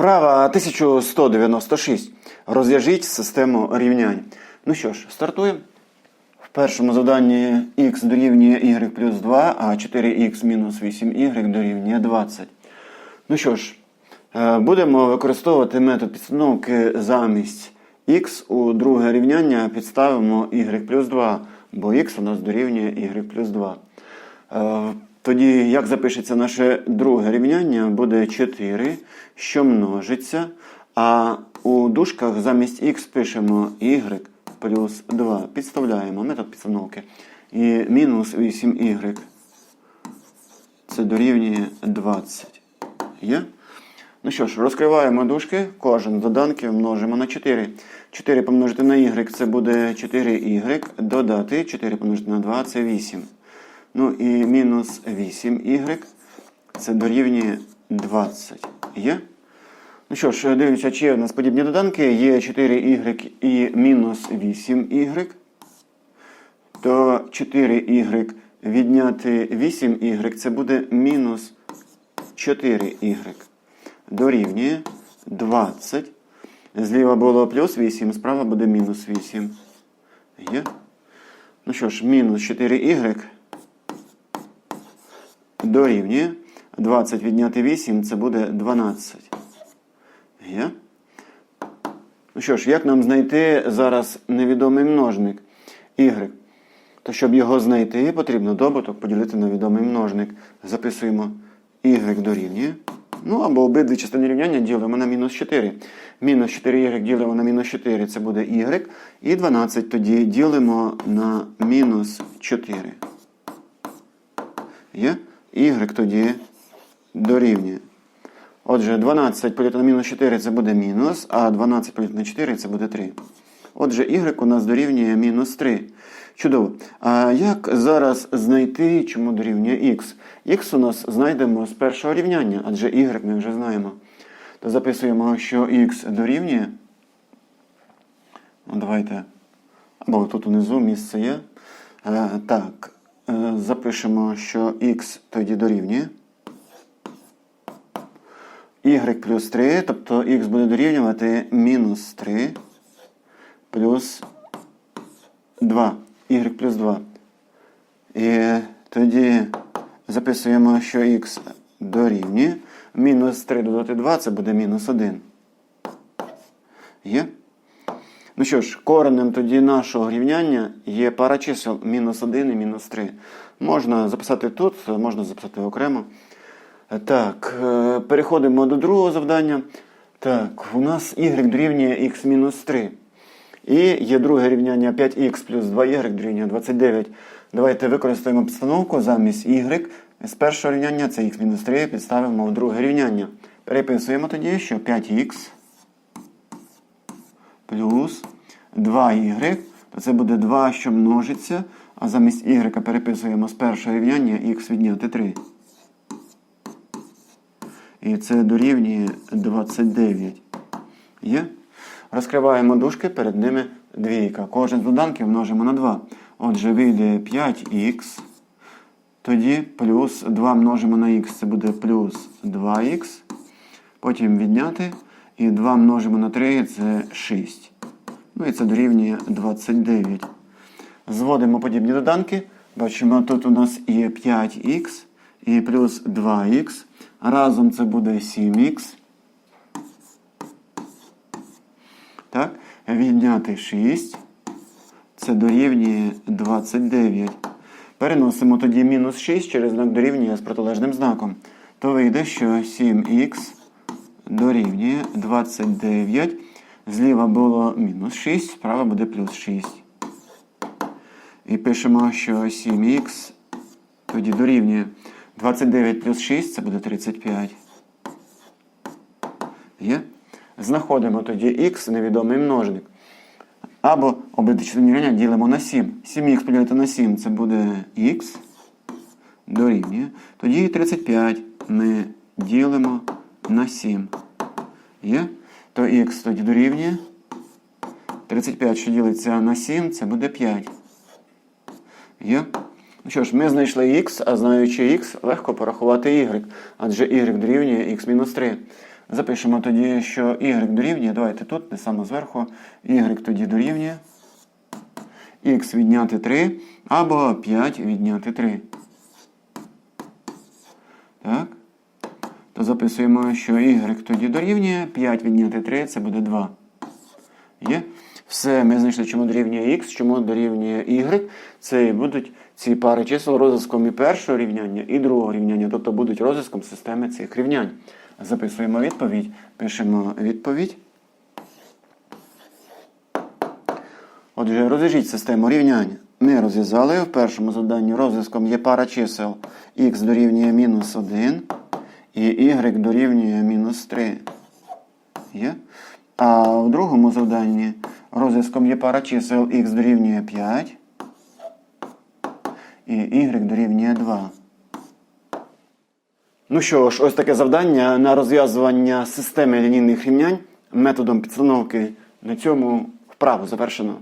Вправа 1196. Розв'яжіть систему рівнянь. Ну що ж, стартуємо. В першому завданні х дорівнює y плюс 2, а 4х мінус 8y дорівнює 20. Ну що ж, е, будемо використовувати метод підстановки замість х у друге рівняння підставимо y плюс 2, бо х у нас дорівнює y плюс 2. Тоді, як запишеться наше друге рівняння, буде 4, що множиться, а у дужках замість х пишемо y плюс 2. Підставляємо метод підстановки. І мінус 8y. Це дорівнює 20. Є? Ну що ж, розкриваємо дужки. Кожен з доданків множимо на 4. 4 помножити на y це буде 4y. Додати 4 помножити на 2 це 8. Ну і мінус 8y. Це дорівнює 20. Є? Ну що ж, дивимося, чи є у нас подібні доданки. Є 4y і мінус 8y. То 4y відняти 8y це буде мінус 4y. Дорівнює 20. Зліва було плюс 8, справа буде мінус 8. Є? Ну що ж, мінус 4y дорівнює 20 відняти 8, це буде 12. Є? Ну що ж, як нам знайти зараз невідомий множник y? То щоб його знайти, потрібно добуток поділити на відомий множник. Записуємо y дорівнює. Ну або обидві частини рівняння ділимо на мінус 4. Мінус 4y ділимо на мінус 4, це буде y. І 12 тоді ділимо на мінус 4. Є? Y тоді дорівнює. Отже, 12 поділити на мінус 4 це буде мінус, а 12 поділити на 4 це буде 3. Отже, y у нас дорівнює мінус 3. Чудово. А як зараз знайти, чому дорівнює x? Х у нас знайдемо з першого рівняння, адже y ми вже знаємо. То записуємо, що x дорівнює. Давайте. Або тут унизу місце є. Е, так, запишемо, що x тоді дорівнює. y плюс 3, тобто x буде дорівнювати мінус 3 плюс 2. y плюс 2. І тоді записуємо, що x дорівнює. Мінус 3 додати 2 це буде мінус 1. Є? Ну що ж, коренем тоді нашого рівняння є пара чисел мінус 1 і мінус 3. Можна записати тут, можна записати окремо. Так, е, переходимо до другого завдання. Так, у нас y дорівнює x мінус 3. І є друге рівняння 5х плюс 2y дорівнює 29. Давайте використаємо підстановку замість y. З першого рівняння це x мінус 3 підставимо в друге рівняння. Переписуємо тоді, що 5х плюс 2y, то це буде 2, що множиться, а замість y переписуємо з першого рівняння х відняти 3. І це дорівнює 29. Є? Розкриваємо дужки, перед ними двійка. Кожен з доданків множимо на 2. Отже, вийде 5х. Тоді плюс 2 множимо на х, це буде плюс 2х. Потім відняти. І 2 множимо на 3 це 6. Ну і це дорівнює 29. Зводимо подібні доданки. Бачимо, тут у нас є 5х і плюс 2х. Разом це буде 7х. Так, відняти 6. Це дорівнює 29. Переносимо тоді мінус 6 через знак дорівнює з протилежним знаком. То вийде, що 7х дорівнює 29. Зліва було мінус 6, справа буде плюс 6. І пишемо, що 7х тоді дорівнює 29 плюс 6 це буде 35. Є? Знаходимо тоді х невідомий множник. Або обидві частини рівняння ділимо на 7. 7х поділити на 7 це буде х дорівнює. Тоді 35 ми ділимо на 7. Є? То х тоді дорівнює. 35, що ділиться на 7, це буде 5. Є? Ну що ж, ми знайшли х, а знаючи х, легко порахувати y. Адже y дорівнює х-3. Запишемо тоді, що y дорівнює, давайте тут, не саме зверху, y тоді дорівнює x відняти 3 або 5 відняти 3. Так. Записуємо, що y тоді дорівнює 5 відняти 3, це буде 2. Є? Все, ми знайшли, чому дорівнює x, чому дорівнює y. Це і будуть ці пари чисел розв'язком і першого рівняння, і другого рівняння, тобто будуть розв'язком системи цих рівнянь. Записуємо відповідь, пишемо відповідь. Отже, розв'яжіть систему рівнянь. Ми розв'язали. В першому завданні розв'язком є пара чисел x дорівнює мінус 1 і y дорівнює мінус 3. Є? А в другому завданні розв'язком є пара чисел x дорівнює 5 і y дорівнює 2. Ну що ж, ось таке завдання на розв'язування системи лінійних рівнянь методом підстановки. На цьому вправу завершено.